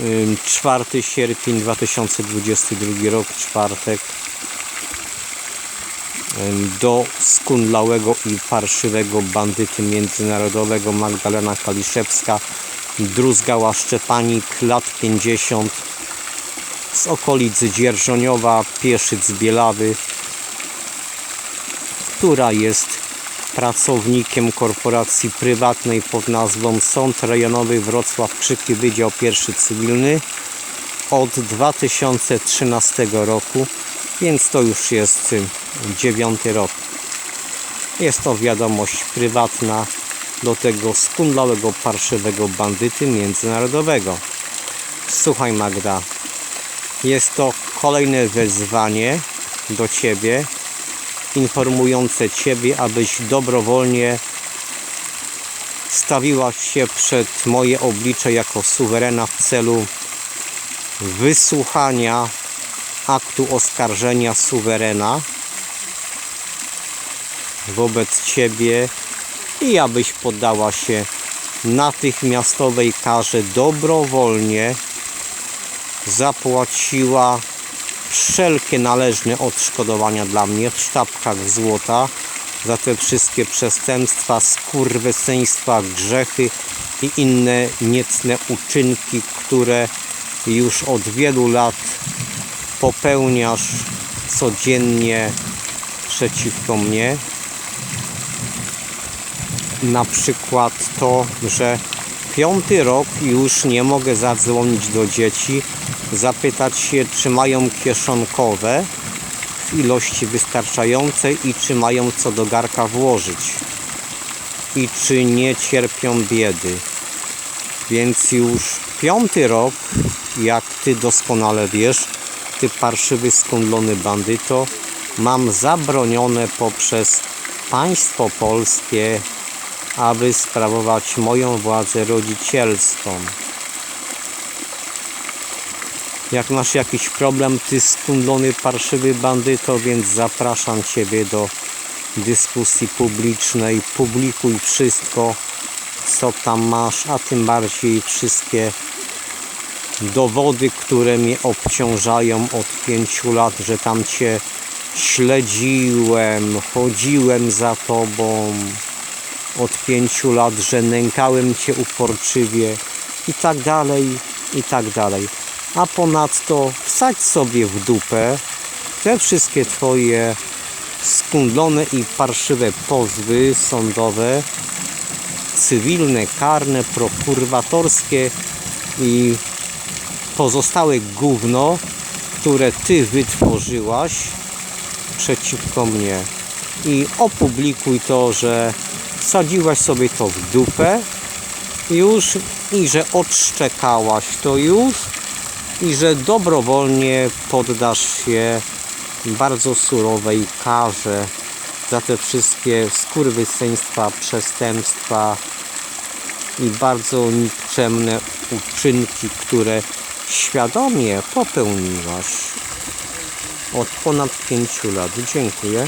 Ym, 4 sierpień 2022 rok, czwartek. Do skundlałego i parszywego bandyty międzynarodowego Magdalena Kaliszewska, druzgała Szczepanik, lat 50, z okolic Dzierżoniowa, Pieszyc Bielawy, która jest pracownikiem korporacji prywatnej pod nazwą Sąd Rejonowy Wrocław Krzyki Wydział I Cywilny od 2013 roku, więc to już jest dziewiąty rok. Jest to wiadomość prywatna do tego skundlałego, parszywego bandyty międzynarodowego. Słuchaj Magda, jest to kolejne wezwanie do Ciebie, informujące Ciebie, abyś dobrowolnie stawiłaś się przed moje oblicze jako suwerena w celu wysłuchania aktu oskarżenia suwerena wobec Ciebie i abyś poddała się natychmiastowej karze dobrowolnie zapłaciła wszelkie należne odszkodowania dla mnie w sztabkach złota za te wszystkie przestępstwa, skurwysyństwa, grzechy i inne niecne uczynki, które już od wielu lat popełniasz codziennie przeciwko mnie. Na przykład to, że piąty rok już nie mogę zadzwonić do dzieci, zapytać się, czy mają kieszonkowe w ilości wystarczającej i czy mają co do garka włożyć i czy nie cierpią biedy. Więc już piąty rok, jak ty doskonale wiesz, ty parszywy skundlony bandyto, mam zabronione poprzez państwo polskie, aby sprawować moją władzę rodzicielską. Jak masz jakiś problem, ty skundlony, parszywy bandyto, więc zapraszam Ciebie do dyskusji publicznej. Publikuj wszystko, co tam masz, a tym bardziej wszystkie dowody, które mnie obciążają od pięciu lat, że tam Cię śledziłem, chodziłem za Tobą od pięciu lat, że nękałem Cię uporczywie i tak dalej, i tak dalej. A ponadto wsadź sobie w dupę te wszystkie Twoje skundlone i parszywe pozwy sądowe, cywilne, karne, prokurwatorskie i pozostałe gówno, które Ty wytworzyłaś przeciwko mnie. I opublikuj to, że wsadziłaś sobie to w dupę już i że odszczekałaś to już i że dobrowolnie poddasz się bardzo surowej karze za te wszystkie skurwysyństwa, przestępstwa i bardzo nikczemne uczynki, które świadomie popełniłaś od ponad pięciu lat. Dziękuję.